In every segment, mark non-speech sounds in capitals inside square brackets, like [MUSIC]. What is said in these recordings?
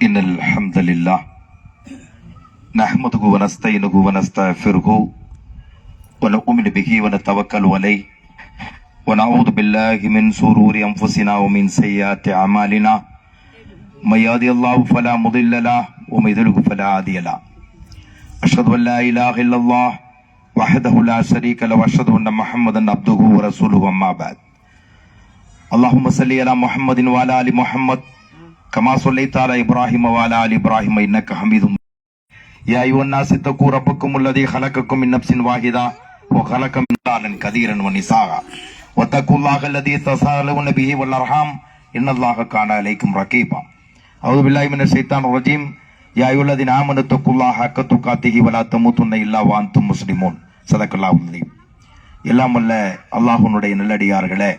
إن الحمد لله نحمده ونستعينه ونستغفره ونؤمن به ونتوكل عليه. ونعوذ بالله من شرور أنفسنا ومن سيئات أعمالنا. من يهدي الله فلا مضل له ومن يضلل فلا هادي له. أشهد أن لا إله إلا الله وحده لا شريك له وأشهد أن محمدا عبده ورسوله أما بعد. اللهم صل على محمد وعلى آل محمد كما صليت على ابراهيم وعلى ال ابراهيم انك حميد مجيد يا ايها الناس اتقوا ربكم الذي خلقكم من نفس واحده وخلق من رجالا كثيرا ونساء واتقوا الله الذي تساءلون به والارحام ان الله كان عليكم رقيبا اعوذ بالله من الشيطان الرجيم يا ايها الذين امنوا اتقوا الله حق تقاته ولا تموتن الا وانتم مسلمون صدق الله العظيم எல்லாம் வல்ல அல்லாஹ்வுடைய நல்லடியார்களே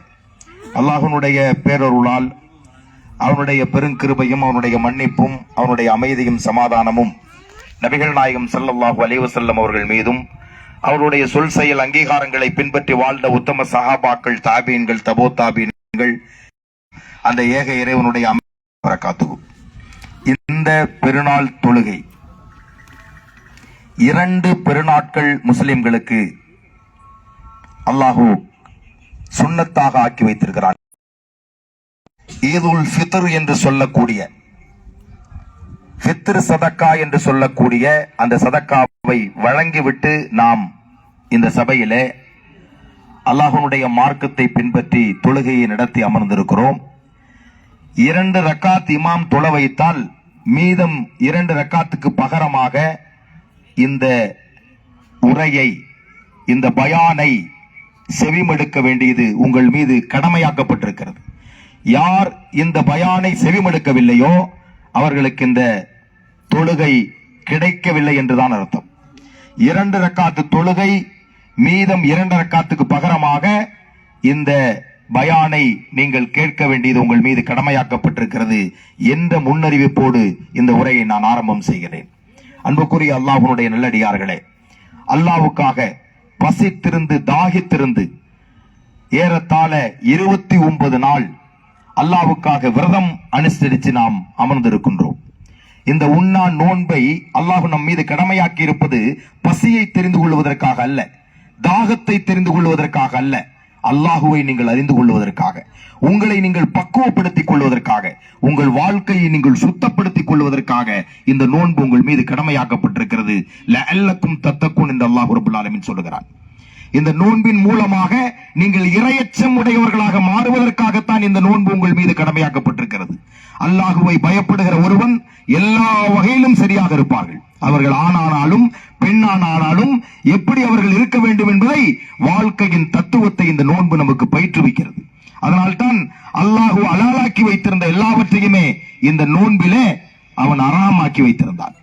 அல்லாஹ்வுடைய பேரருளால் அவனுடைய பெருங்கிருபையும் அவனுடைய மன்னிப்பும் அவனுடைய அமைதியும் சமாதானமும் நபிகள் நாயகம் செல்லல்லாஹு அலைஹி வஸல்லம் அவர்கள் மீதும் அவருடைய சொல் செயல் அங்கீகாரங்களை பின்பற்றி வாழ்ந்த உத்தம சஹாபாக்கள் தாபீன்கள் தபோ தாபீன்கள் அந்த ஏக இறைவனுடைய வரக்காத்து இந்த பெருநாள் தொழுகை இரண்டு பெருநாட்கள் முஸ்லிம்களுக்கு அல்லாஹு சுன்னத்தாக ஆக்கி வைத்திருக்கிறான். ஈதுல் ஃபித்ர் என்று சொல்லக்கூடிய ஃபித்ர் சதக்கா என்று சொல்லக்கூடிய அந்த சதக்காவை வழங்கிவிட்டு நாம் இந்த சபையிலே அல்லாஹனுடைய மார்க்கத்தை பின்பற்றி தொழுகையை நடத்தி அமர்ந்திருக்கிறோம். இரண்டு ரக்காத் இமாம் தொழ வைத்தால் மீதம் இரண்டு ரக்காத்துக்கு பகரமாக இந்த உரையை இந்த பயானை செவிமடுக்க வேண்டியது உங்கள் மீது கடமையாக்கப்பட்டிருக்கிறது. யார் இந்த பயானை செவிமடுக்கவில்லையோ அவர்களுக்கு இந்த தொழுகை கிடைக்கவில்லை என்றுதான் அர்த்தம். இரண்டு ரக்காத்து தொழுகை மீதம் இரண்டு ரக்காத்துக்கு பகரமாக இந்த பயானை நீங்கள் கேட்க வேண்டியது உங்கள் மீது கடமையாக்கப்பட்டிருக்கிறது என்ற முன்னறிவிப்போடு இந்த உரையை நான் ஆரம்பம் செய்கிறேன். அன்புக்குரிய அல்லாஹனுடைய நல்லடியார்களே அல்லாவுக்காக பசித்திருந்து தாகித்திருந்து ஏறத்தாழ இருபத்தி ஒன்பது நாள் அல்லாவுக்காக விரதம் அனுசரித்து நாம் அமர்ந்திருக்கின்றோம். இந்த உண்ணா நோன்பை அல்லாஹு நம் மீது கடமையாக்கி இருப்பது பசியை தெரிந்து கொள்வதற்காக அல்ல தாகத்தை தெரிந்து கொள்வதற்காக அல்ல. அல்லாஹுவை நீங்கள் அறிந்து கொள்வதற்காக உங்களை நீங்கள் பக்குவப்படுத்திக் கொள்வதற்காக உங்கள் வாழ்க்கையை நீங்கள் சுத்தப்படுத்திக் கொள்வதற்காக இந்த நோன்பு உங்கள் மீது கடமையாக்கப்பட்டிருக்கிறது. தத்தக்கும் என்று அல்லாஹ் ரபுல்லாலமின் சொல்லுகிறான். இந்த நோன்பின் மூலமாக நீங்கள் இரையச்சம் உடையவர்களாக மாறுவதற்காகத்தான் இந்த நோன்பு உங்கள் மீது கடமையாக்கப்பட்டிருக்கிறது. அல்லாஹுவை பயப்படுகிற ஒருவன் எல்லா வகையிலும் சரியாக இருப்பார்கள். அவர்கள் ஆணானாலும் பெண்ணானாலும் எப்படி அவர்கள் இருக்க வேண்டும் என்பதை வாழ்க்கையின் தத்துவத்தை இந்த நோன்பு நமக்கு பயிற்றுவிக்கிறது. அதனால்தான் அல்லாஹு அலாலாக்கி வைத்திருந்த எல்லாவற்றையுமே இந்த நோன்பிலே அவன் அறாமாக்கி வைத்திருந்தான்.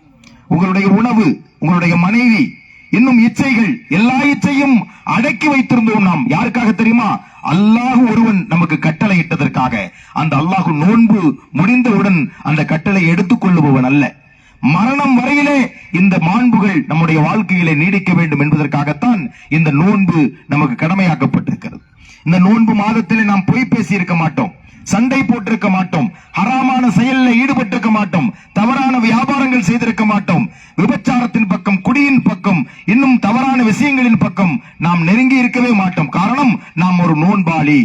உங்களுடைய உணவு உங்களுடைய மனைவி இன்னும் இச்சைகள் எல்லா இச்சையும் அடக்கி வைத்திருந்தோம் நாம். யாருக்காக தெரியுமா? அல்லாஹு ஒருவன் நமக்கு கட்டளை இட்டதற்காக அந்த அல்லாஹு நோன்பு முடிந்தவுடன் அந்த கட்டளை எடுத்துக் கொள்ளுபவன் அல்ல. மரணம் வரையிலே இந்த மாண்புகள் நம்முடைய வாழ்க்கையிலே நீடிக்க வேண்டும் என்பதற்காகத்தான் இந்த நோன்பு நமக்கு கடமையாக்கப்பட்டிருக்கிறது. இந்த நோன்பு மாதத்திலே நாம் பொய் பேசி இருக்க மாட்டோம். சண்டை போட்டிருக்க மாட்டோம். ஹராமான செயலில் ஈடுபட்டிருக்க மாட்டோம். தவறான வியாபாரங்கள் செய்திருக்க மாட்டோம். விபச்சாரத்தின் பக்கம் குடியின் பக்கம் இன்னும் தவறான விஷயங்களின் பக்கம் நாம் நெருங்கி இருக்கவே மாட்டோம். காரணம் நாம் ஒரு நோன்பாளி.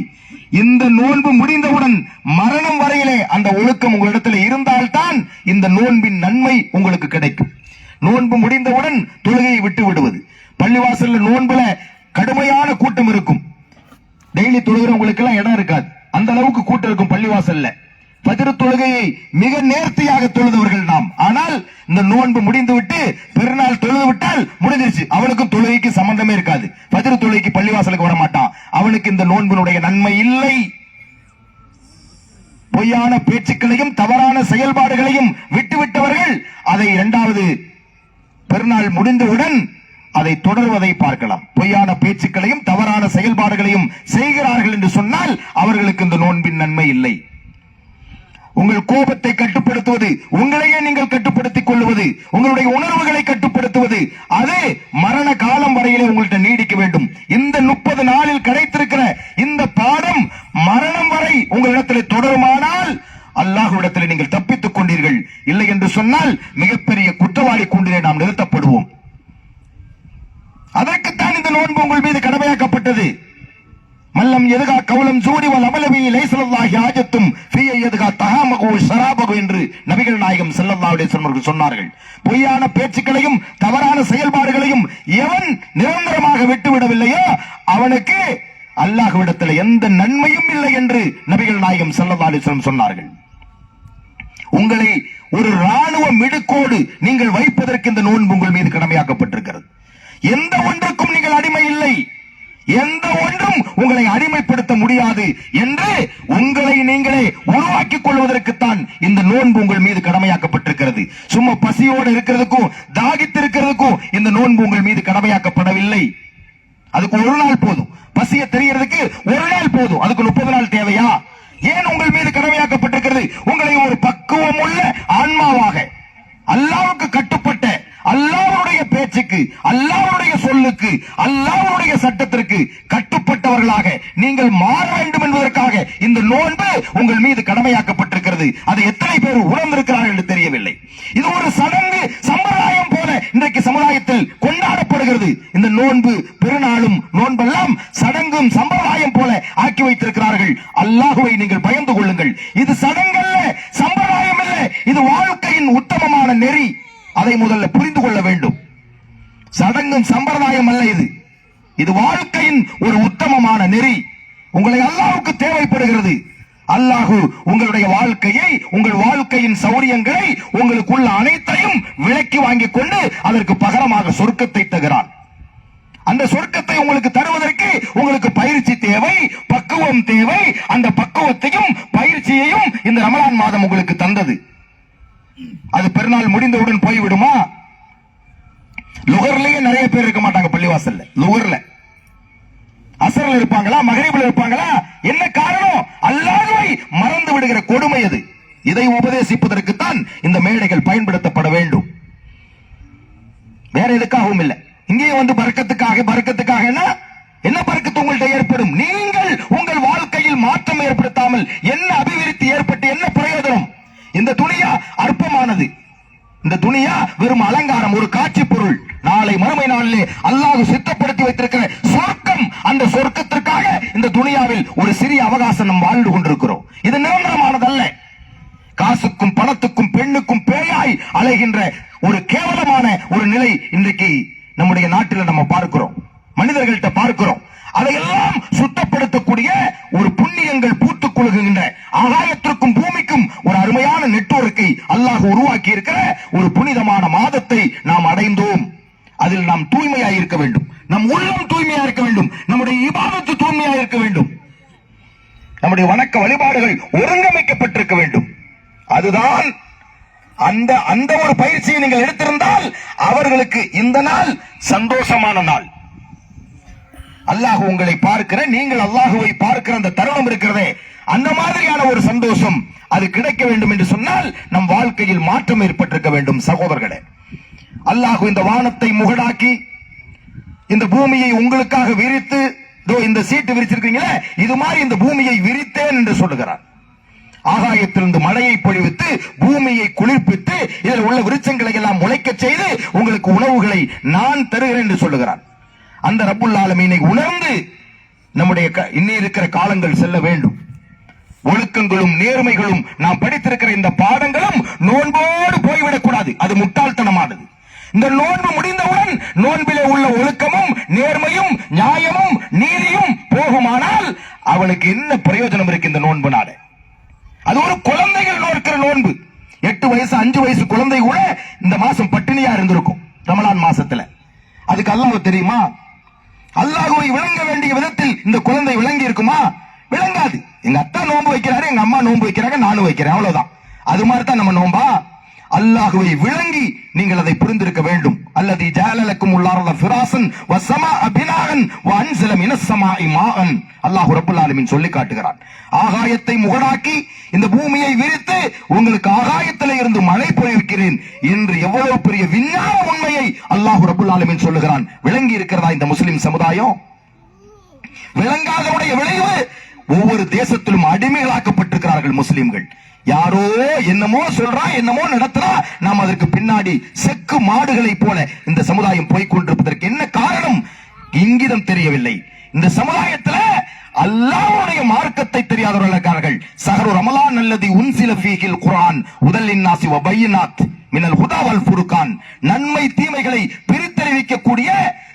இந்த நோன்பு முடிந்தவுடன் மரணம் வரையிலே அந்த ஒழுக்கம் உங்களிடத்தில் இருந்தால்தான் இந்த நோன்பின் நன்மை உங்களுக்கு கிடைக்கும். நோன்பு முடிந்தவுடன் தொழுகையை விட்டு விடுவது. பள்ளிவாசல்ல நோன்புல கடுமையான கூட்டம் இருக்கும். டெய்லி தொழுகிறவங்களுக்கு எல்லாம் இடம் இருக்காது. அந்த அளவுக்கு கூட்டம் இருக்கும் பள்ளிவாசல்ல. பஜ்ரு தொழுகையை மிக நேர்த்தியாக தொழுதவர்கள் நாம். ஆனால் இந்த நோன்பு முடிந்து விட்டு பெருநாள் தொழுது விட்டால் முடிஞ்சிருச்சு. அவனுக்கும் தொழுகைக்கு சம்பந்தமே இருக்காது. பஜ்ரு தொழுகைக்கு பள்ளிவாசலுக்கு வர மாட்டான் அவனுக்கு இந்த நோன்பினுடைய நன்மை இல்லை. பொய்யான பேச்சுக்களையும் தவறான செயல்பாடுகளையும் விட்டுவிட்டவர்கள் அதை இரண்டாவது பெருநாள் முடிந்தவுடன் அதை தொடர்வதை பார்க்கலாம். பொய்யான பேச்சுக்களையும் தவறான செயல்பாடுகளையும் செய்கிறார்கள் என்று சொன்னால் அவர்களுக்கு இந்த நோன்பின் நன்மை இல்லை. உங்கள் கோபத்தை கட்டுப்படுத்துவது உங்களையே நீங்கள் கட்டுப்படுத்திக் கொள்வது உங்களுடைய உணர்வுகளை கட்டுப்படுத்துவது அது மரண காலம் வரையிலே உங்கள்கிட்ட நீடிக்க வேண்டும். இந்த முப்பது நாளில் கிடைத்திருக்கிற இந்த பாடம் மரணம் வரை உங்களிடத்தில் தொடருமானால் அல்லாஹுவிடத்தில் நீங்கள் தப்பித்துக் கொண்டீர்கள். இல்லை என்று சொன்னால் மிகப்பெரிய குற்றவாளி கூண்டிலே நாம் நிறுத்தப்படுவோம். அதற்குத்தான் இந்த நோன்பு உங்கள் மீது கடமையாக்கப்பட்டது. மல்லம் எதுகா கவலம் ஜூடி வல் அமலவி லைசலல்லாஹி ஆஜத்தும் ஃபீய எதுகா தகாமகு ஷராபகு என்று நபிகள் நாயகம் செல்லல்லாவுடைய சொன்னர்கள் அவர்கள் சொன்னார்கள். பொய்யான பேச்சுக்களையும் தவறான செயல்பாடுகளையும் எவன் நிரந்தரமாக விட்டுவிடவில்லையோ அவனுக்கு அல்லாஹ்விடத்தில் எந்த நன்மையும் இல்லை என்று நபிகள் நாயகம் ஸல்லல்லாஹு சொன்னார்கள். உங்களை ஒரு ராணுவ மிடுக்கோடு நீங்கள் வைப்பதற்கு இந்த நோன்பு உங்கள் மீது கடமையாக்கப்பட்டிருக்கிறது. எந்த ஒன்றுக்கும் நீங்கள் அடிமை இல்லை. எந்த ஒன்றும் உங்களை அடிமைப்படுத்த முடியாது என்று உங்களை நீங்களே உருவாக்கிக் கொள்வதற்குத்தான் இந்த நோன்பு உங்கள் மீது கடமையாக்கப்பட்டிருக்கிறது. சும்மா பசியோடு இருக்கிறதுக்கும் தாகித்து இருக்கிறதுக்கும் இந்த நோன்பு உங்கள் மீது கடமையாக்கப்படவில்லை. அதுக்கு ஒரு நாள் போதும். பசிய தெரியறதுக்கு ஒரு நாள் போதும். அதுக்கு முப்பது நாள் தேவையா? ஏன் உங்கள் மீது கடமையாக்கப்பட்டிருக்கிறது? உங்களை ஒரு பக்குவம் உள்ள ஆன்மாவாக அல்லாவுக்கு கட்டுப்பட்ட அல்லாஹ் பேச்சுக்கு அல்லாவுடைய சொல்லுக்கு அல்லாவுடைய சட்டத்திற்கு கட்டுப்பட்டவர்களாக நீங்கள் மாற வேண்டும் என்பதற்காக இந்த நோன்பு உங்கள் மீது கடமையாக்கப்பட்டிருக்கிறது. அதை எத்தனை பேர் உணர்ந்திருக்கிறார்கள் என்று தெரியவில்லை. இது ஒரு சடங்கு சம்பிரதாயம் போல இன்றைக்கு சமுதாயத்தில் கொண்டாடப்படுகிறது. இந்த நோன்பு பெருநாளும் நோன்பெல்லாம் சடங்கும் சம்பிரதாயம் போல ஆக்கி வைத்திருக்கிறார்கள். அல்லாஹுவை நீங்கள் பயந்து கொள்ளுங்கள். இது சடங்கல்ல சம்பிரதாயம் இல்ல. இது வாழ்க்கையின் உத்தமமான நெறி. அதை முதல்ல புரிந்து கொள்ள வேண்டும். சடங்கும் சம்பிரதாயம் அல்ல இது. இது வாழ்க்கையின் ஒரு உத்தமமான நெறி. உங்களை அல்லாவுக்கு தேவைப்படுகிறது. அல்லாஹு உங்களுடைய வாழ்க்கையை உங்கள் வாழ்க்கையின் சௌரியங்களை உங்களுக்குள்ள அனைத்தையும் விலக்கி வாங்கிக் கொண்டு அதற்கு பகரமாக சொர்க்கத்தை தருகிறான் அந்த சொர்க்கத்தை உங்களுக்கு தருவதற்கு உங்களுக்கு பயிற்சி தேவை பக்குவம் தேவை. அந்த பக்குவத்தையும் பயிற்சியையும் இந்த ரமலான் மாதம் உங்களுக்கு தந்தது. அது பெருநாள் முடிந்தவுடன் போய்விடுமா? லுகர்லயே நிறைய பேர் இருக்க மாட்டாங்க பள்ளிவாசல்ல. லுகர்ல அசர்ல இருப்பாங்களா? மகரீபில் இருப்பாங்களா? என்ன காரணம்? அல்லாதவை மறந்து விடுகிற கொடுமை அது. இதை உபதேசிப்பதற்குத்தான் இந்த மேடைகள் பயன்படுத்தப்பட வேண்டும். வேற எதுக்காகவும் இல்லை. இங்கேயும் வந்து பறக்கத்துக்காக பறக்கத்துக்காக என்ன? பறக்கத்து உங்கள்கிட்ட ஏற்படும்? நீங்கள் உங்கள் வாழ்க்கையில் மாற்றம் ஏற்படுத்தாமல் என்ன அபிவிருத்தி ஏற்பட்டு என்ன பிரயோஜனம்? இந்த துணியா அற்பமானது. இந்த துணியா வெறும் அலங்காரம் ஒரு காட்சி நாளை மறுமை நாளிலே அல்லாஹ் சித்தப்படுத்தி வைத்திருக்கிற சொர்க்கம் அந்த சொர்க்கத்திற்காக இந்த துணியாவில் ஒரு சிறிய அவகாசம் நாம் வாழ்ந்து கொண்டிருக்கிறோம். இது நிரந்தரமானதல்ல. காசுக்கும் பணத்துக்கும் பெண்ணுக்கும் பேயாய் அலைகின்ற பார்க்கிற நீங்கள் அல்லாஹுவை பார்க்கிற அந்த தருணம் இருக்கிறதே அந்த மாதிரியான ஒரு சந்தோஷம் அது கிடைக்க வேண்டும் என்று சொன்னால் நம் வாழ்க்கையில் மாற்றம் ஏற்பட்டிருக்க வேண்டும் சகோதரர்களே. அல்லாஹு இந்த வானத்தை முகடாக்கி இந்த பூமியை உங்களுக்காக விரித்து இதோ இந்த சீட்டு விரிச்சிருக்கீங்களே இது மாதிரி இந்த பூமியை விரித்தேன் என்று சொல்லுகிறார். ஆகாயத்திலிருந்து மழையை பொழிவித்து பூமியை குளிர்ப்பித்து இதில் உள்ள விருச்சங்களை எல்லாம் முளைக்கச் செய்து உங்களுக்கு உணவுகளை நான் தருகிறேன் என்று சொல்லுகிறான் அந்த ரப்புல் ஆலமீனை உணர்ந்து நம்முடைய க- இன்னி இருக்கிற காலங்கள் செல்ல வேண்டும். ஒழுக்கங்களும் நேர்மைகளும் நாம் படித்திருக்கிற இந்த பாடங்களும் நோன்போடு போய்விடக் கூடாது அது முட்டாள்தனமானது. இந்த நோன்பு முடிந்தவுடன் நோன்பிலே உள்ள ஒழுக்கமும் நேர்மையும் நியாயமும் நீதியும் போகுமானால் அவனுக்கு என்ன பிரயோஜனம் இருக்கு இந்த நோன்புனால? அது ஒரு குழந்தைகள் நோக்கிற நோன்பு. எட்டு வயசு அஞ்சு வயசு குழந்தை கூட இந்த மாசம் பட்டினியா இருந்திருக்கும். ரமலான் மாசத்துல. அதுக்கு அல்லாஹ் தெரியுமா? அல்லாஹுவை விளங்க வேண்டிய விதத்தில் இந்த குழந்தை விளங்கி இருக்குமா? விளங்காது. எங்க அத்தா நோன்பு வைக்கிறாரு எங்க அம்மா நோன்பு வைக்கிறாங்க நானும் வைக்கிறேன். அவ்வளவுதான். அது மாதிரி தான் நம்ம நோன்பா? அல்லாஹுவை விளங்கி நீங்கள் அதை புரிந்திருக்க வேண்டும். அல்லது ஜாலலக்கும் உள்ளாரத ஃபிராசன் வசமா அபினாகன் வன்சில மினசமாஇ இமாகன் அல்லாஹ் ரப்புல் ஆலமின் சொல்லி காட்டுகிறான். ஆகாயத்தை முகடாக்கி இந்த பூமியை விரித்து உங்களுக்கு ஆகாயத்திலே இருந்து மழை பொழிவிக்கிறேன் என்று எவ்வளவு பெரிய விஞ்ஞான உண்மையை அல்லாஹ் ரப்புல் ஆலமின் சொல்லுகிறான். விளங்கி இருக்கிறதா இந்த முஸ்லிம் சமுதாயம்? விளங்காதவுடைய விளைவு ஒவ்வொரு தேசத்திலும் அடிமைகளாக்கப்பட்டிருக்கிறார்கள் முஸ்லிம்கள். யாரோ என்னமோ சொல்றா என்னமோ நடத்துறா நாம் அதற்கு பின்னாடி செக்கு மாடுகளைப் போல இந்த சமுதாயம் போய்கொண்டிருப்பதற்கு என்ன காரணம்? இங்கிதம் தெரியவில்லை. இந்த சமுதாயத்துல அல்லாவுடைய மார்க்கத்தை தெரியாதவர்கள் இருக்கார்கள் சஹரு ரமலான் அல்லது உன்சில ஃபீஹில் குரான் உதல்லின் நாசி பையநாத் மினல் ஹுதாவல் புருக்கான் நன்மை தீமைகளை பிரித்தறிவிக்கக்கூடிய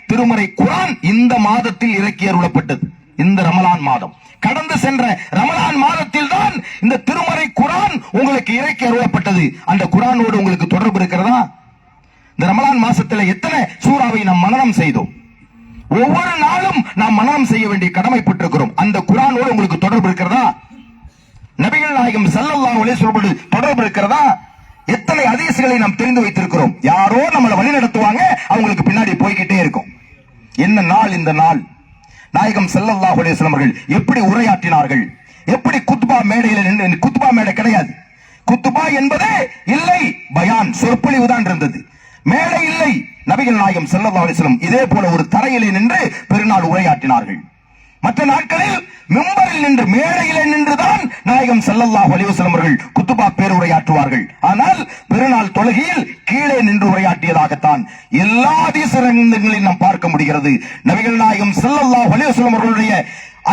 திருமறை குரான் இந்த மாதத்தில் இறக்கி அருளப்பட்டது. இந்த ரமலான் மாதம். கடந்து சென்ற ரமலான் மாதத்தில் தான் இந்த திருமறை குரான் உங்களுக்கு இறக்கி அருளப்பட்டது அந்த குரானோடு உங்களுக்கு தொடர்பு இருக்கிறதா? இந்த ரமலான் மாசத்துல எத்தனை சூறாவை நாம் மனநம் செய்தோம்? ஒவ்வொரு நாளும் நாம் மனநம் செய்ய வேண்டிய கடமைப்பட்டிருக்கிறோம் அந்த குரானோடு உங்களுக்கு தொடர்பு இருக்கிறதா? நபிகள் நாயகம் ஸல்லல்லாஹு ஒளி சொல்வது தொடர்பு இருக்கிறதா? எத்தனை அதிசிகளை நாம் தெரிந்து வைத்திருக்கிறோம்? யாரோ நம்மளை வழி நடத்துவாங்க அவங்களுக்கு பின்னாடி போய்கிட்டே இருக்கும். என்ன நாள் இந்த நாள்? நாயகம் ஸல்லல்லாஹு அலைஹி அவர்கள் எப்படி உரையாற்றினார்கள்? எப்படி குத்பா மேடையில் நின்று குத்பா மேடை கிடையாது. குத்துபா என்பதே இல்லை பயான் சொற்பொழிவு தான் இருந்தது. மேடை இல்லை நபிகள் நாயகம் ஸல்லல்லாஹு அலிஸ்லம் இதே போல ஒரு தரையிலே நின்று பெருநாள் உரையாற்றினார்கள். மற்ற நாட்களில் மிம்பரில் நின்று மேடையிலே நின்றுதான் நாயகம் செல்லல்லாஹ் அலிவசலம் அவர்கள் குத்துபா பேருரையாற்றுவார்கள். ஆனால் பெருநாள் தொழுகையில் கீழே நின்று உரையாற்றியதாகத்தான் எல்லா அதிசரங்களையும் நாம் பார்க்க முடிகிறது. நபிகள் நாயகம் செல்லல்லாஹ் அலிவசலம் அவர்களுடைய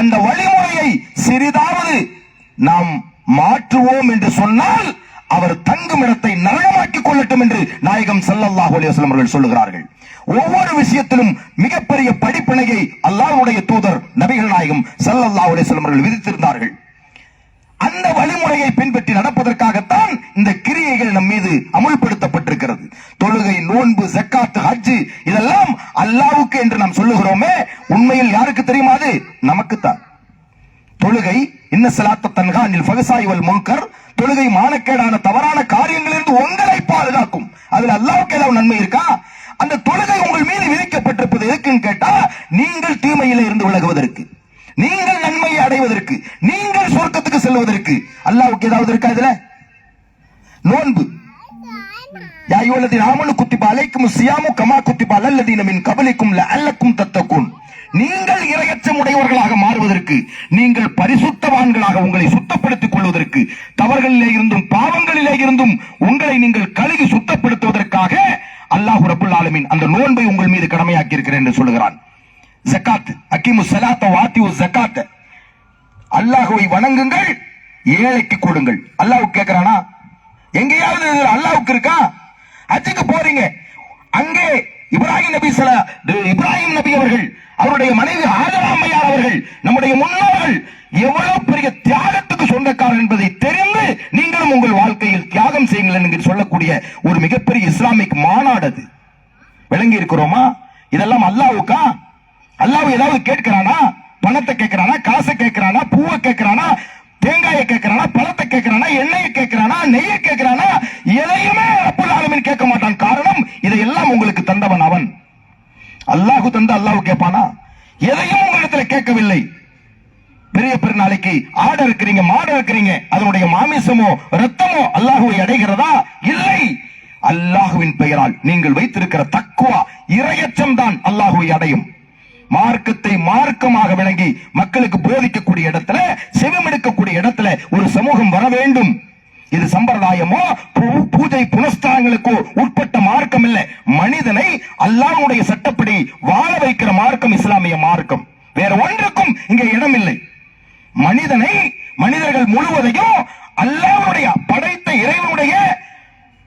அந்த வழிமுறையை சிறிதாவது நாம் மாற்றுவோம் என்று சொன்னால் அவர் தங்கும் இடத்தை நரகமாக்கிக் கொள்ளட்டும் என்று நாயகம் செல்லல்லாஹ் அலிவசலம் அவர்கள் சொல்லுகிறார்கள். ஒவ்வொரு விஷயத்திலும் மிகப்பெரிய படிப்பினையை அல்லாஹுடைய தூதர் நபிகள் நாயகம் ஸல்லல்லாஹு அலைஹி அவர்கள் விதித்திருந்தார்கள். அந்த வழிமுறையை பின்பற்றி நடப்பதற்காகத்தான் இந்த கிரியைகள் நம் மீது அமுல்படுத்தப்பட்டிருக்கிறது. தொழுகை நோன்பு ஜக்காத்து ஹஜ்ஜு இதெல்லாம் அல்லாவுக்கு என்று நாம் சொல்லுகிறோமே உண்மையில் யாருக்கு தெரியுமா அது? நமக்குத்தான். தொழுகை இன்ன சலாத்த தன்கானில் ஃபகசாய் வல் முன்கர். தொழுகை மானக்கேடான தவறான காரியங்களிலிருந்து உங்களை பாதுகாக்கும். அதுல அல்லாவுக்கு ஏதாவது நன்மை இருக்கா? அந்த தொழுகை உங்கள் மீது விதிக்கப்பட்டிருப்பது எதுக்குன்னு கேட்டா நீங்கள் தீமையில இருந்து விலகுவதற்கு நீங்கள் நன்மையை அடைவதற்கு நீங்கள் சொர்க்கத்துக்கு செல்வதற்கு. அல்லாவுக்கு ஏதாவது இருக்கா இதுல? நோன்பு. யா அய்யுஹல்லதீன ஆமனு குத்திபா அலைக்கும் சியாமு கமா குத்திபா அல்லதீனமின் கபலிக்கும் அல்லக்கும் தத்தக்கும் நீங்கள் இரையச்சம் உடையவர்களாக மாறுவதற்கு நீங்கள் பரிசுத்தவான்களாக உங்களை சுத்தப்படுத்திக் கொள்வதற்கு தவறுகளிலே இருந்தும் பாவங்களிலே இருந்தும் உங்களை நீங்கள் கழுகி சுத்தப்படுத்துவதற்காக அல்லாஹ் ரபுல் ஆலமின் அந்த நோன்பை உங்கள் மீது கடமையாக்கி இருக்கிறேன் என்று சொல்லுகிறான். ஜக்காத் அக்கிமு சலாத்த வாத்தி ஜக்காத். அல்லாஹுவை வணங்குங்கள் ஏழைக்கு கொடுங்கள். அல்லாஹ் கேட்கிறானா எங்கேயாவது அல்லாஹுக்கு இருக்கா? அச்சுக்கு போறீங்க. அங்கே இப்ராஹிம் நபி சலா இப்ராஹிம் நபி அவர்கள் அவருடைய மனைவி ஹாஜரா அவர்கள் நம்முடைய முன்னோர்கள் எவ்வளவு பெரிய தியாகத்துக்கு சொந்தக்காரர் என்பதை தெரிந்து நீங்களும் உங்கள் வாழ்க்கையில் தியாகம் செய்யுங்கள் என்று சொல்லக்கூடிய ஒரு மிகப்பெரிய இஸ்லாமிக் மாநாடு அது. விளங்கி இருக்கிறோமா? இதெல்லாம் அல்லாவுக்கா? அல்லாஹ் ஏதாவது கேட்கிறானா? பணத்தை கேட்கிறானா? காசை கேட்கிறானா? பூவை கேட்கிறானா? தேங்காயை கேட்கிறானா? பழத்தை கேட்கிறானா? எண்ணெயை கேட்கிறானா? நெய்யை கேட்கிறானா? எதையுமே அப்புல் ஆலமீன் கேட்க மாட்டான். காரணம் இதையெல்லாம் உங்களுக்கு தந்தவன் அவன். அல்லாஹு தந்து அல்லாஹு கேட்பானா? எதையும் உங்களிடத்துல கேட்கவில்லை. பெரிய பெருநாளைக்கு ஆடு இருக்கிறீங்க மாடு இருக்கிறீங்க அதனுடைய மாமிசமோ ரத்தமோ அல்லாஹுவை அடைகிறதா? இல்லை. அல்லாஹுவின் பெயரால் நீங்கள் வைத்திருக்கிற தக்குவா இரையச்சம் தான் அல்லாஹுவை அடையும். மார்க்கத்தை மார்க்கமாக விளங்கி மக்களுக்கு போதிக்கக்கூடிய இடத்துல செவிமெடுக்கக்கூடிய இடத்துல ஒரு சமூகம் வர வேண்டும். இது சம்பிரதாயமோ? பூ- பூஜை புனஸ்தானங்களுக்கோ உட்பட்ட மார்க்கம் இல்ல மனிதனை அல்லாஹனுடைய சட்டப்படி வாழ வைக்கிற மார்க்கம் இஸ்லாமிய மார்க்கம். வேற ஒன்றுக்கும் இங்க இடம் இல்லை மனிதனை மனிதர்கள் முழுவதையும் அல்லாவுடைய படைத்த இறைவனுடைய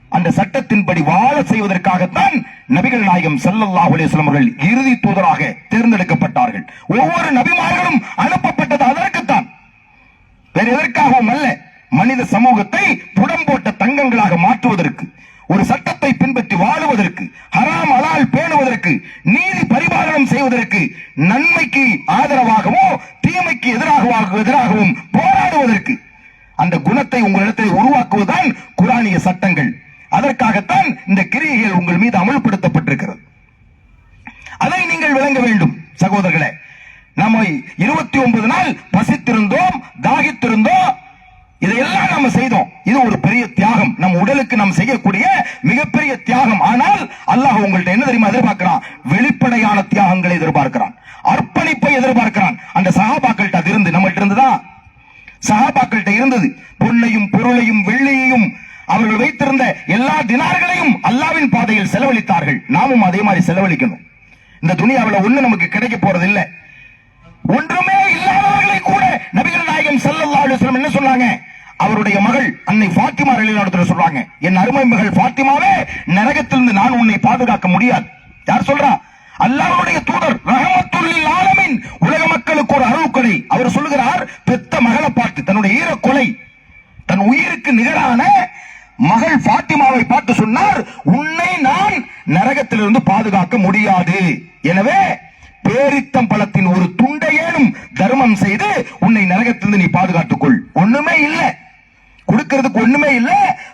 அந்த சட்டத்தின்படி வாழ செய்வதற்காகத்தான் நபிகள் நாயகம் ஸல்லல்லாஹு அலைஹி அவர்கள் இறுதி தூதராக தேர்ந்தெடுக்கப்பட்டார்கள். ஒவ்வொரு நபிமார்களும் அனுப்பப்பட்டது அதற்குத்தான். வேற எதற்காகவும் அல்ல. மனித சமூகத்தை புடம் போட்ட தங்கங்களாக மாற்றுவதற்கு ஒரு சட்டத்தை பின்பற்றி வாழுவதற்கு ஹராம் அலால் பேணுவதற்கு நீதி பரிபாலனம் செய்வதற்கு நன்மைக்கு ஆதரவாகவோ தீமைக்கு எதிராக எதிராகவும் போராடுவதற்கு அந்த குணத்தை உங்களிடத்தில் உருவாக்குவதுதான் குரானிய சட்டங்கள். அதற்காகத்தான் இந்த கிரியைகள் உங்கள் மீது அமல்படுத்தப்பட்டிருக்கிறது. அதை நீங்கள் விளங்க வேண்டும் சகோதரர்களே. நம்ம இருபத்தி ஒன்பது நாள் பசித்திருந்தோம் தாகித்திருந்தோம் இதையெல்லாம் நம்ம செய்தோம். இது ஒரு பெரிய தியாகம். நம் உடலுக்கு நாம் செய்யக்கூடிய மிகப்பெரிய தியாகம். ஆனால் அல்லாஹ் உங்கள்ட்ட என்ன தெரியுமா எதிர்பார்க்கிறான்? வெளிப்படையான தியாகங்களை எதிர்பார்க்கிறான். அர்ப்பணிப்பை எதிர்பார்க்கிறான். அந்த சகாபாக்கள்கிட்ட அது இருந்து நம்மள்ட்ட இருந்துதான் சகாபாக்கள்கிட்ட இருந்தது. பொன்னையும் பொருளையும் அவர்கள் வைத்திருந்த எல்லா தினார்களையும் அல்லாவின் பாதையில் செலவழித்தார்கள். நாமும் அதே மாதிரி செலவழிக்கணும். இந்த துணியாவில் ஒண்ணு நமக்கு கிடைக்க போறது இல்லை ஒன்றுமே இல்லாதவர்களை கூட நபிகள் நாயகம் செல்லல்லா என்ன சொன்னாங்க? அவருடைய மகள் அன்னை ஃபாத்திமா ரலியல்லாஹு சொல்றாங்க என் அருமை மகள் ஃபாத்திமாவே நரகத்திலிருந்து நான் உன்னை பாதுகாக்க முடியாது. யார் சொல்றா? அல்லாஹ்வுடைய தூதர் ரஹமத்துல்லில் ஆலமீன். உலக மக்களுக்கு ஒரு அருள்கொடை. அவர் சொல்லுகிறார் பெத்த மகளை பார்த்து தன்னுடைய ஈர கொலை தன் உயிருக்கு நிகரான மகள் ஃபாத்திமாவை பார்த்து சொன்னார் உன்னை நான் நரகத்திலிருந்து பாதுகாக்க முடியாது. எனவே பேரித்தம் பழத்தின் ஒரு துண்டையேனும் தர்மம் செய்து உன்னை நரகத்திலிருந்து நீ பாதுகாத்துக்கொள் ஒண்ணுமே இல்லை. கொடுக்கிறதுக்கு ஒண்ணுமே இல்ல.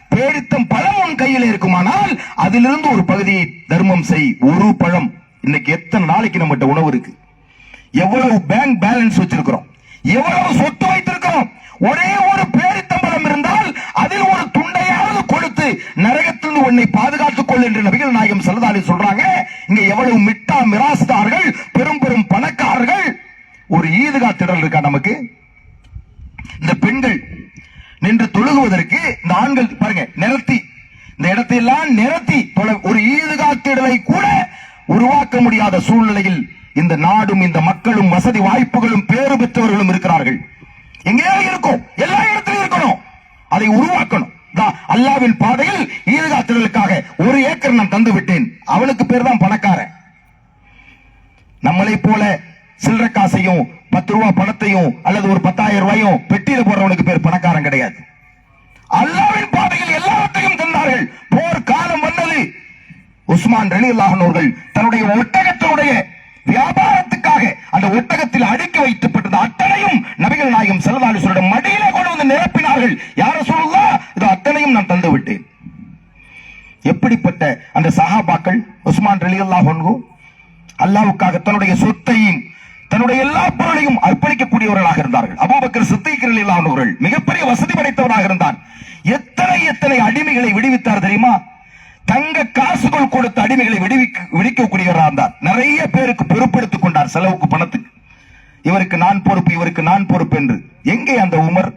பேரித்தம் பழம் உன் கையில இருக்குமானால் அதிலிருந்து ஒரு பகுதியை தர்மம் செய். ஒரு பழம். இன்னைக்கு எத்தனை நாளைக்கு நம்மகிட்ட உணவு இருக்கு? எவ்வளவு பேங்க் பேலன்ஸ் வச்சிருக்கிறோம்? எவ்வளவு சொத்து வைத்திருக்கிறோம்? ஒரே ஒரு பேரித்தம்பலம் இருந்தால் அதில் ஒரு துண்டையாவது கொடுத்து நரகத்திலிருந்து உன்னை பாதுகாத்துக் கொள் என்று நபிகள் நாயகம் சல்லதாலி சொல்றாங்க. இங்க எவ்வளவு மிட்டா மிராஸ்தார்கள் பெரும் பெரும் பணக்காரர்கள் ஒரு ஈதுகா திடல் இருக்கா நமக்கு இந்த பெண்கள் நின்று தொழுகுவதற்கு இந்த ஆண்கள் பாருங்க நிறுத்தி இந்த இடத்தை எல்லாம் நிறுத்தி தொழ- ஒரு ஈதுகா திடலை கூட உருவாக்க முடியாத சூழ்நிலையில் இந்த நாடும் இந்த மக்களும் வசதி வாய்ப்புகளும் பேறு பெற்றவர்களும் இருக்கிறார்கள் எங்கேயோ இருக்கும் எல்லா இடத்திலும் இருக்கணும் அதை உருவாக்கணும் தான் அல்லாவின் பாதையில் ஈதுகா திடலுக்காக ஒரு ஏக்கர் நான் தந்து விட்டேன் அவனுக்கு பேர் தான் பணக்காரன் நம்மளை போல சில்லற காசையும் பத்து ரூபா பணத்தையும் அல்லது ஒரு பத்தாயிரம் ரூபாயும் பெட்டியில போடுறவனுக்கு பேர் பணக்காரன் கிடையாது அல்லாவின் பாதையில் எல்லாவற்றையும் தந்தார்கள் போர் காலம் வந்தது உஸ்மான் ரலி அல்லாஹனோர்கள் தன்னுடைய ஒட்டகத்தினுடைய வியாபாரத்துக்காக அந்த ஒட்டகத்தில் அடுக்கி வைக்கப்பட்டது அத்தனையும் நபிகள் நாயகம் செல்லதாலிசருடைய மடியில கொண்டு வந்து நிரப்பினார்கள். யார சொல்லா இது அத்தனையும் நான் தந்து விட்டேன். எப்படிப்பட்ட அந்த சஹாபாக்கள் உஸ்மான் ரலி அல்லாஹ் அல்லாவுக்காக தன்னுடைய சொத்தையும் தன்னுடைய எல்லா பொருளையும் அர்ப்பணிக்கக்கூடியவர்களாக இருந்தார்கள். அபூபக்கர் சித்திக் ரலியல்லாஹு அவர்கள் மிகப்பெரிய வசதி படைத்தவராக இருந்தார் எத்தனை எத்தனை அடிமைகளை விடுவித்தார் தெரியுமா? தங்க காசுகள் கொடுத்த அடிமைகளை விடுவிக்க விடுவிக்கக்கூடியவராக இருந்தார். நிறைய பேருக்கு பொறுப்பெடுத்துக் கொண்டார் செலவுக்கு பணத்துக்கு. இவருக்கு நான் பொறுப்பு இவருக்கு நான் பொறுப்பு என்று. எங்கே அந்த உமர்?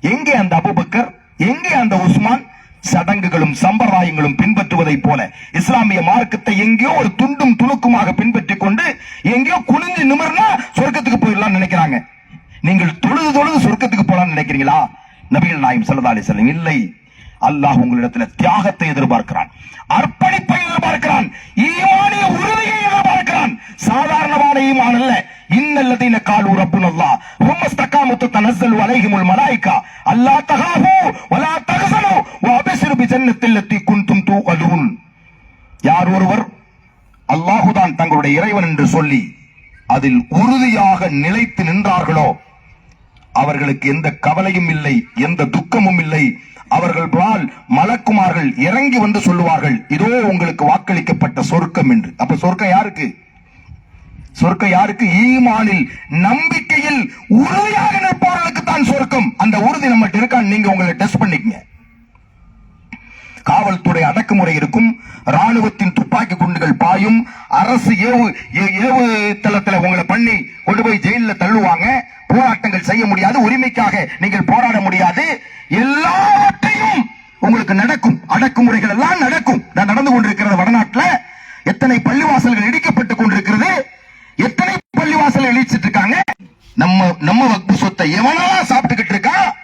எங்கே அந்த அபூபக்கர்? எங்கே அந்த உஸ்மான்? சடங்குகளும் சம்பிரதாயங்களும் பின்பற்றுவதைப் போல. இஸ்லாமிய மார்க்கத்தை எங்கேயோ ஒரு துண்டும் துணுக்குமாக பின்பற்றிக் கொண்டு எங்கேயோ குனிஞ்சு நிமிர்னா சொர்க்கத்துக்கு போயிடலாம் நினைக்கிறாங்க. நீங்கள் தொழுது தொழுது சொர்க்கத்துக்கு போலாம்னு நினைக்கிறீங்களா? நபிகள் நாயம் சல்லா அலைஹி இல்லை. அல்லாஹ் உங்களிடத்துல தியாகத்தை எதிர்பார்க்கிறான். அர்ப்பணிப்பை எதிர்பார்க்கிறான். ஈமானிய உறுதியை எதிர்பார்க்கிறான். சாதாரணமான ஈமான் அல்ல. இன்னல்லதீன காலு ரப்புனல்லாஹ் தக்காமுத்து தனஸ்ஸலு அலைஹிமுல் மலாயிகா. அல்லா தகாஃபு வலா தஹ்சனு. வ அப்ஷிரு பிஜன்னத்தில் லத்தி குன்தும் தூஅதூன் யார் ஒருவர்? அல்லாஹுதான் தங்களுடைய இறைவன் என்று சொல்லி அதில் உறுதியாக நிலைத்து நின்றார்களோ? அவர்களுக்கு எந்த கவலையும் இல்லை எந்த துக்கமும் இல்லை அவர்கள் மலக்குமார்கள் இறங்கி வந்து சொல்லுவார்கள் இதோ உங்களுக்கு வாக்களிக்கப்பட்ட சொர்க்கம் என்று. அப்ப சொர்க்கம் யாருக்கு? சொர்க்கம் யாருக்கு? ஈமானில் நம்பிக்கையில் உறுதியாக நிற்பவர்களுக்கு தான் சொர்க்கம். அந்த உறுதி நம்ம இருக்கான்னு நீங்க உங்களை டெஸ்ட் பண்ணிக்கங்க. காவல்துறை அடக்குமுறை இருக்கும். ராணுவத்தின் துப்பாக்கி குண்டுகள் பாயும். அரசு ஏவு ஏவு தளத்துல உங்களை பண்ணி கொண்டு போய் ஜெயில தள்ளுவாங்க. போராட்டங்கள் செய்ய முடியாது உரிமைக்காக நீங்கள் போராட முடியாது. எல்லாவற்றையும் உங்களுக்கு நடக்கும் அடக்குமுறைகள் எல்லாம் நடக்கும். நான் நடந்து கொண்டிருக்கிறது வடநாட்டில். எத்தனை பள்ளிவாசல்கள் இடிக்கப்பட்டு கொண்டிருக்கிறது. எத்தனை பள்ளிவாசல் இழிச்சிட்டு இருக்காங்க. நம்ம நம்ம வக்பு சொத்தை எவனா சாப்பிட்டுக்கிட்டு இருக்கா?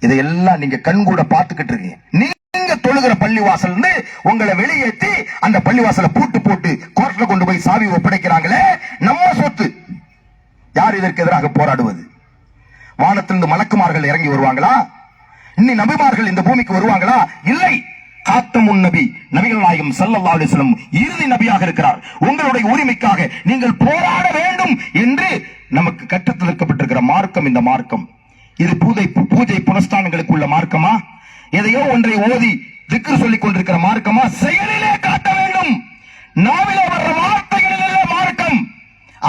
இதையெல்லாம் நீங்க கண்கூட பார்த்துக்கிட்டு இருக்கீங்க. நீங்க தொழுகிற பள்ளிவாசல் இருந்து உங்களை வெளியேற்றி அந்த பள்ளிவாசலை பூட்டு போட்டு கோர்ட்ல கொண்டு போய் சாவி ஒப்படைக்கிறாங்களே. நம்ம சொத்து. யார் இதற்கு எதிராக போராடுவது? வானத்திலிருந்து மலக்குமார்கள் இறங்கி வருவாங்களா? இன்னி நபிமார்கள் இந்த பூமிக்கு வருவாங்களா? இல்லை. காத்தமுன் நபி நபிகள் நாயகம் இறுதி நபியாக இருக்கிறார். உங்களுடைய உரிமைக்காக நீங்கள் போராட வேண்டும் என்று நமக்கு கற்றுத்தளிக்கப்பட்டிருக்கிற மார்க்கம் இந்த மார்க்கம். இது பூஜை பூஜை புனஸ்தானங்களுக்கு உள்ள மார்க்கமா? எதையோ ஒன்றை ஓதி திக்கு சொல்லிக் கொண்டிருக்கிற மார்க்கமா? செயலிலே காட்ட வேண்டும். நாவிலே வர்ற மார்க்கம்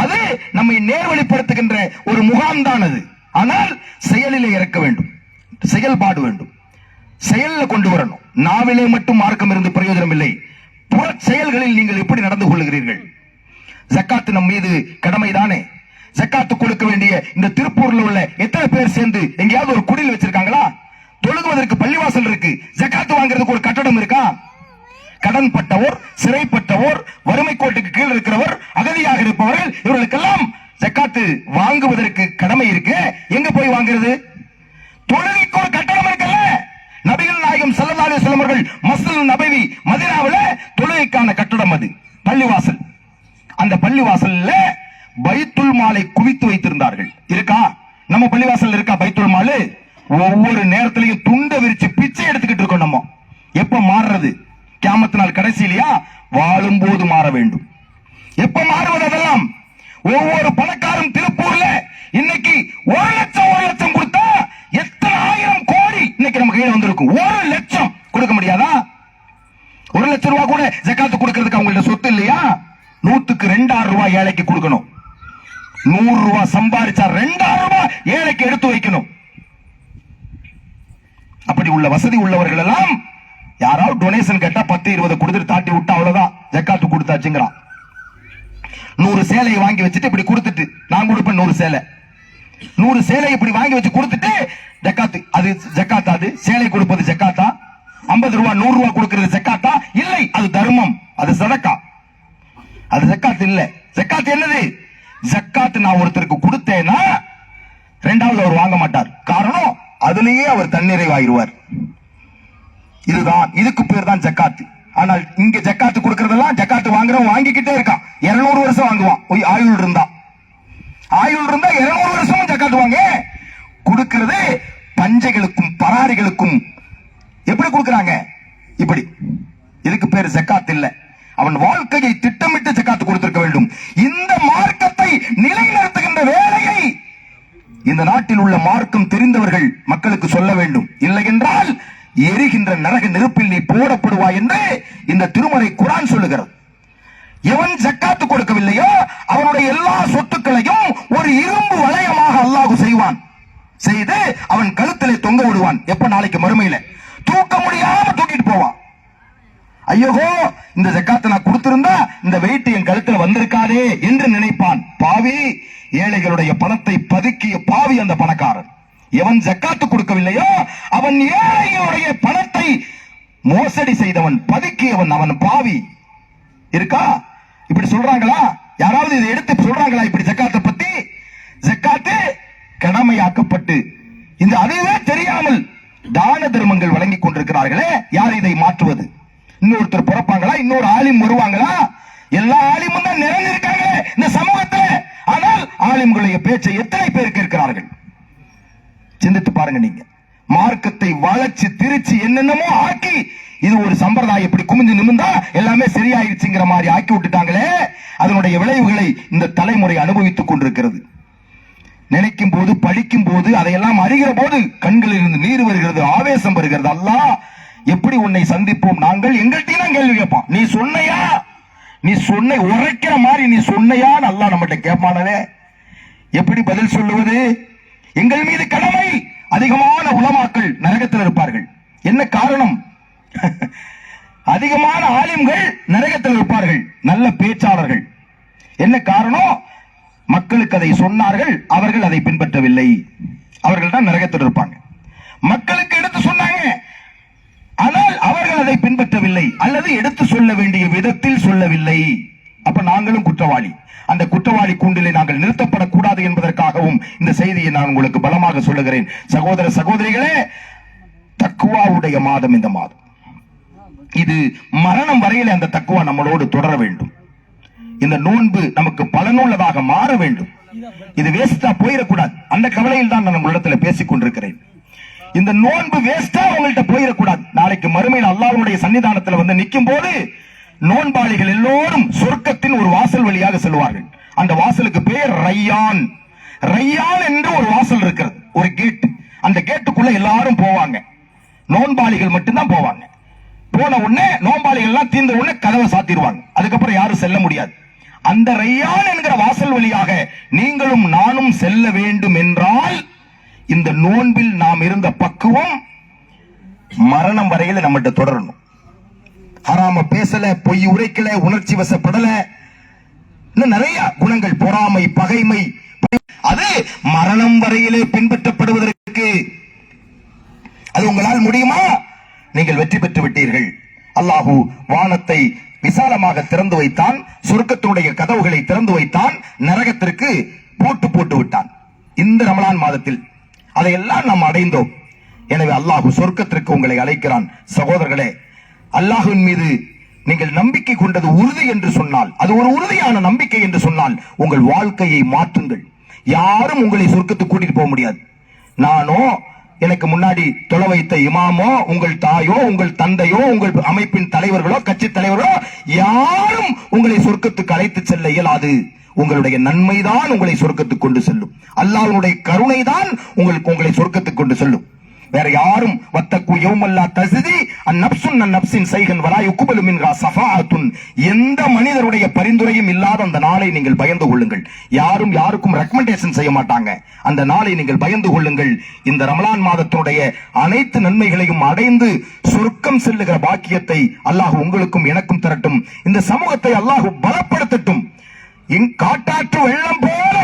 அது நம்மை நேர்வழிப்படுத்துகின்ற ஒரு முகாம் தான் அது ஆனால் செயலிலே இறக்க வேண்டும். செயல்பாடு வேண்டும். செயல்ல கொண்டு வரணும். நாவிலே மட்டும் மார்க்கம் இருந்து பிரயோஜனம் இல்லை. புற செயல்களில் நீங்கள் எப்படி நடந்து கொள்கிறீர்கள் ஜக்காத்து நம் மீது கடமைதானே? ஜக்காத்து கொடுக்க வேண்டிய இந்த திருப்பூர்ல உள்ள எத்தனை பேர் சேர்ந்து எங்கேயாவது ஒரு குடில் வச்சிருக்காங்களா? தொழுகுவதற்கு பள்ளிவாசல் இருக்கு. ஜக்காத்து வாங்குறதுக்கு ஒரு கட்டடம் இருக்கா? கடன் பட்டவோர் சிறைப்பட்டவோர் வறுமை கோட்டுக்கு கீழ் இருக்கிறவர் அகதியாக இருப்பவர்கள் இவர்களுக்கெல்லாம் ஜக்காத்து வாங்குவதற்கு கடமை இருக்கு. எங்க போய் வாங்குறது? தொழுகைக்கு ஒரு கட்டணம் இருக்குல்ல? நபிகள் நாயகம் ஸல்லல்லாஹு செல்லவர்கள் மசல் நபவி மதீனாவுல தொழுகைக்கான கட்டடம் அது பள்ளிவாசல். அந்த பள்ளிவாசல்ல பைத்துல் மாலை குவித்து வைத்திருந்தார்கள். இருக்கா? நம்ம பள்ளிவாசல் இருக்கா பைத்துல் மாலு? ஒவ்வொரு நேரத்திலையும் துண்டை விரிச்சு பிச்சை எடுத்துக்கிட்டு இருக்கோம் நம்ம. எப்ப மாறுறது? கேமத்து நாள் கடைசியிலையா வாழும்போது மாற வேண்டும். எப்ப மாறுவது அதெல்லாம்? ஒவ்வொரு பணக்காரன் திருப்பூர்ல இன்னைக்கு ஒரு லட்சம் ஒரு லட்சம் கொடுத்தா எத்தனை ஆயிரம் கோடி இன்னைக்கு நம்ம கையில வந்திருக்கும் ஒரு லட்சம். கொடுக்க முடியாதா? ஒரு லட்சம் ரூபாய் கூட ஜக்காத்து கொடுக்கறதுக்கு அவங்கள்ட்ட சொத்து இல்லையா? நூத்துக்கு ரெண்டாயிரம் ரூபாய் ஏழைக்கு கொடுக்கணும். நூறு ரூபாய் சம்பாதிச்சா ரெண்டாயிரம் ரூபாய் ஏழைக்கு எடுத்து வைக்கணும். அப்படி உள்ள வசதி உள்ளவர்கள் எல்லாம் யாராவது டொனேஷன் கேட்டா பத்து இருபது கொடுத்துட்டு தாட்டி விட்டா அவ்வளவுதான் ஜக்காத்து கொடுத்தாச்சுங்கிறான் நூறு சேலையை வாங்கி வச்சுட்டு இப்படி கொடுத்துட்டு நான் கொடுப்பேன் நூறு சேலை. நூறு சேலை இப்படி வாங்கி வச்சு கொடுத்துட்டு ஜக்காத்து. அது ஜக்காத்தா அது? சேலை கொடுப்பது ஜக்காத்தா? ஐம்பது ரூபாய் நூறு ரூபா கொடுக்கறது ஜக்காத்தா? இல்லை அது தர்மம். அது சதக்கா. அது ஜக்காத்து இல்ல. ஜக்காத்து என்னது? ஜக்காத்து நான் ஒருத்தருக்கு கொடுத்தேன்னா ரெண்டாவது அவர் வாங்க மாட்டார். காரணம் அதுலயே அவர் தன்னிறைவாயிருவார். இதுதான் இதுக்கு பேர் தான் ஜக்காத்து. ஆனால் இங்க ஜக்காத்து கொடுக்கறதெல்லாம் ஜக்காத்து வாங்குறவன் வாங்கிக்கிட்டே இருக்கான். 200 வருஷம் வாங்குவான். ஒய் ஆயுள் இருந்தா. ஆயுள் இருந்தா 200 வருஷமும் ஜக்காத்து வாங்க. கொடுக்கறது பஞ்சைகளுக்கும் பராரிகளுக்கும். எப்படி கொடுக்கறாங்க? இப்படி. இதுக்கு பேர் ஜக்காத் இல்ல. அவன் வாழ்க்கையை திட்டமிட்டு ஜக்காத்து கொடுத்திருக்க வேண்டும். இந்த மார்க்கத்தை நிலைநிறுத்துகின்ற வேலையை இந்த நாட்டில் உள்ள மார்க்கம் தெரிந்தவர்கள் மக்களுக்கு சொல்ல வேண்டும். இல்லை என்றால் எரிகின்ற நரக நெருப்பில் நீ போடப்படுவாய் என்று இந்த திருமறை குரான் சொல்லுகிறது. எவன் ஜக்காத்து கொடுக்கவில்லையோ அவனுடைய எல்லா சொத்துக்களையும் ஒரு இரும்பு வளையமாக அல்லாஹு செய்வான். செய்து அவன் கழுத்திலே தொங்க விடுவான். எப்ப? நாளைக்கு மறுமையில. தூக்க முடியாம தூக்கிட்டு போவான். ஐயோகோ இந்த ஜக்காத்தை நான் கொடுத்திருந்தா இந்த வெயிட் என் கழுத்துல வந்திருக்காதே என்று நினைப்பான். பாவி ஏழைகளுடைய பணத்தை பதுக்கிய பாவி அந்த பணக்காரன். எவன் ஜக்காத்து கொடுக்கவில்லையோ அவன் ஏழைகளுடைய பணத்தை மோசடி செய்தவன் பதுக்கியவன் அவன் பாவி. இருக்கா? இப்படி சொல்றாங்களா? யாராவது இதை எடுத்து சொல்றாங்களா? இப்படி ஜக்காத்தை பத்தி? ஜக்காத்து கடமையாக்கப்பட்டு. இந்த அதுவே தெரியாமல் தான தர்மங்கள் வழங்கிக் கொண்டிருக்கிறார்களே யார் இதை மாற்றுவது? இன்னொருத்தர் பிறப்பாங்களா? இன்னொரு ஆலிம் வருவாங்களா? எல்லா ஆலிமும் தான் நிறைஞ்சிருக்காங்களே இந்த சமூகத்துல. ஆனால் ஆலிம்களுடைய பேச்சை எத்தனை பேர் கேட்கிறார்கள்? சிந்தித்து பாருங்க நீங்க. மார்க்கத்தை வளைச்சு திருச்சி என்னென்னமோ ஆக்கி இது ஒரு சம்பிரதாயம். இப்படி குமிஞ்சு நிமிந்தா எல்லாமே சரியாயிருச்சுங்கிற மாதிரி ஆக்கி விட்டுட்டாங்களே அதனுடைய விளைவுகளை இந்த தலைமுறை அனுபவித்துக் கொண்டிருக்கிறது. நினைக்கும் போது படிக்கும் போது அதையெல்லாம் அறிகிற போது கண்களில் இருந்து நீர் வருகிறது ஆவேசம் வருகிறது. அல்லாஹ் எப்படி உன்னை சந்திப்போம்? நாங்கள் எங்கள்கிட்ட தான் கேள்வி கேட்பான். நீ சொன்னையா? நீ சொன்ன உரைக்கிற மாதிரி நீ சொன்னையா அல்லாஹ் நம்மகிட்ட கேட்பானே. எப்படி பதில் சொல்லுவது? எங்கள் மீது கடமை அதிகமான உலமாக்கள் நரகத்தில் இருப்பார்கள். என்ன காரணம்? [LAUGHS] அதிகமான ஆலிம்கள் நரகத்தில் இருப்பார்கள். நல்ல பேச்சாளர்கள். என்ன காரணம்? மக்களுக்கு அதை சொன்னார்கள் அவர்கள் அதை பின்பற்றவில்லை. அவர்கள் தான் நரகத்தில் இருப்பாங்க. மக்களுக்கு எடுத்து சொன்னாங்க ஆனால் அவர்கள் அதை பின்பற்றவில்லை. அல்லது எடுத்து சொல்ல வேண்டிய விதத்தில் சொல்லவில்லை. அப்ப நாங்களும் குற்றவாளி. அந்த குற்றவாளி கூண்டிலே நாங்கள் நிறுத்தப்படக்கூடாது என்பதற்காகவும் இந்த செய்தியை நான் உங்களுக்கு பலமாக சொல்லுகிறேன். சகோதர சகோதரிகளே தக்குவாவுடைய மாதம் இந்த மாதம். இது மரணம் வரையில் அந்த தக்குவா நம்மளோடு தொடர வேண்டும். இந்த நோன்பு நமக்கு பலனுள்ளதாக மாற வேண்டும். இது வேஸ்டா போயிடக்கூடாது. அந்த கவலையில் தான் நான் உங்களிடத்தில் பேசிக் கொண்டிருக்கிறேன். இந்த நோன்பு வேஸ்டா உங்கள்கிட்ட போயிடக்கூடாது. நாளைக்கு மறுமையில் அல்லாஹ்வுடைய சன்னிதானத்தில் வந்து நிற்கும் போது நோன்பாளிகள் எல்லோரும் சொர்க்கத்தின் ஒரு வாசல் வழியாக செல்வார்கள். அந்த வாசலுக்கு பேர் ரையான். ரையான் என்று ஒரு வாசல் இருக்கிறது ஒரு கேட் அந்த கேட்டுக்குள்ள எல்லாரும் போவாங்க. நோன்பாளிகள் மட்டும்தான் போவாங்க. போன உடனே நோன்பாளிகள் எல்லாம் தீர்ந்த உடனே கதவை சாத்திடுவாங்க. அதுக்கப்புறம் யாரும் செல்ல முடியாது. அந்த ரையான் என்கிற வாசல் வழியாக நீங்களும் நானும் செல்ல வேண்டும் என்றால் இந்த நோன்பில் நாம் இருந்த பக்குவம் மரணம் வரையில நம்மகிட்ட தொடரணும். ஹராம பேசல பொய் உரைக்கல உணர்ச்சி வசப்படல. இன்னும் நிறைய குணங்கள் பொறாமை பகைமை. அது மரணம் வரையிலே பின்பற்றப்படுவதற்கு. அது உங்களால் முடியுமா? நீங்கள் வெற்றி பெற்று விட்டீர்கள். அல்லாஹு வானத்தை விசாலமாக திறந்து வைத்தான் சொர்க்கத்தினுடைய கதவுகளை திறந்து வைத்தான் நரகத்திற்கு போட்டு போட்டு விட்டான். இந்த ரமலான் மாதத்தில் அதையெல்லாம் நாம் அடைந்தோம். எனவே அல்லாஹு சொர்க்கத்திற்கு உங்களை அழைக்கிறான். சகோதரர்களே அல்லாஹின் மீது நீங்கள் நம்பிக்கை கொண்டது உறுதி என்று சொன்னால் அது ஒரு உறுதியான நம்பிக்கை என்று சொன்னால் உங்கள் வாழ்க்கையை மாற்றுங்கள். யாரும் உங்களை சொர்க்கத்துக்கு கூட்டிட்டு போக முடியாது. நானோ எனக்கு முன்னாடி தொலை வைத்த இமாமோ உங்கள் தாயோ உங்கள் தந்தையோ உங்கள் அமைப்பின் தலைவர்களோ கட்சி தலைவர்களோ யாரும் உங்களை சொர்க்கத்துக்கு அழைத்து செல்ல இயலாது. உங்களுடைய நன்மைதான் உங்களை சொர்க்கத்துக்கு கொண்டு செல்லும். அல்லாஹினுடைய கருணை தான் உங்களுக்கு உங்களை சொர்க்கத்துக்கு கொண்டு செல்லும். வேற யாரும் வத்தக்கு யௌமல்லா தசிதி அந்நப்சுன் அந்நப்சின் சைகன் வரா யுக்குபலு என்கா ஸஃபாஅத்துன் எந்த மனிதருடைய பரிந்துரையும் இல்லாத அந்த நாளை நீங்கள் பயந்து கொள்ளுங்கள். யாரும் யாருக்கும் ரெக்கமெண்டேஷன் செய்ய மாட்டாங்க. அந்த நாளை நீங்கள் பயந்து கொள்ளுங்கள். இந்த ரமலான் மாதத்தினுடைய அனைத்து நன்மைகளையும் அடைந்து சொர்க்கம் செல்லுகிற பாக்கியத்தை அல்லாஹ் உங்களுக்கும் எனக்கும் தரட்டும். இந்த சமூகத்தை அல்லாஹ் பலப்படுத்தட்டும். இங் காட்டாற்று வெள்ளம் போல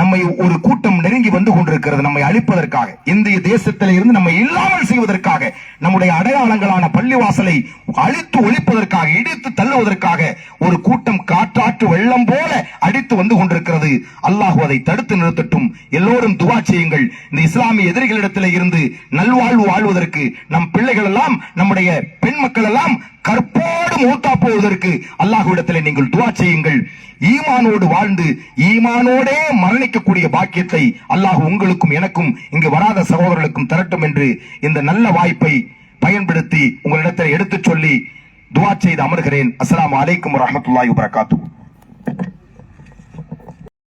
நம்மை ஒரு கூட்டம் நெருங்கி வந்து கொண்டிருக்கிறது. நம்மை அழிப்பதற்காக இந்திய தேசத்தில இருந்து நம்மை இல்லாமல் செய்வதற்காக நம்முடைய அடையாளங்களான பள்ளிவாசலை அழித்து ஒழிப்பதற்காக இடித்து தள்ளுவதற்காக ஒரு கூட்டம் காற்றாற்று வெள்ளம் போல அடித்து வந்து கொண்டிருக்கிறது. அல்லாஹு அதை தடுத்து நிறுத்தட்டும். எல்லோரும் துவா செய்யுங்கள். இந்த இஸ்லாமிய எதிரிகளிடத்தில் இருந்து நல்வாழ்வு வாழ்வதற்கு நம் பிள்ளைகள் எல்லாம் நம்முடைய பெண் மக்கள் எல்லாம் கற்போடு மூத்தா போவதற்கு அல்லாஹ்விடத்தில் நீங்கள் துவா செய்யுங்கள். ஈமானோடு வாழ்ந்து ஈமானோடே மரணிக்கக்கூடிய பாக்கியத்தை அல்லாஹ் உங்களுக்கும் எனக்கும் இங்கு வராத சகோதரர்களுக்கும் தரட்டும் என்று இந்த நல்ல வாய்ப்பை பயன்படுத்தி உங்களிடத்தில் எடுத்துச் சொல்லி துவா செய்து அமர்கிறேன். அஸ்லாம் அலைக்கும் வரஹ்மத்துல்லாஹி வரகாத்து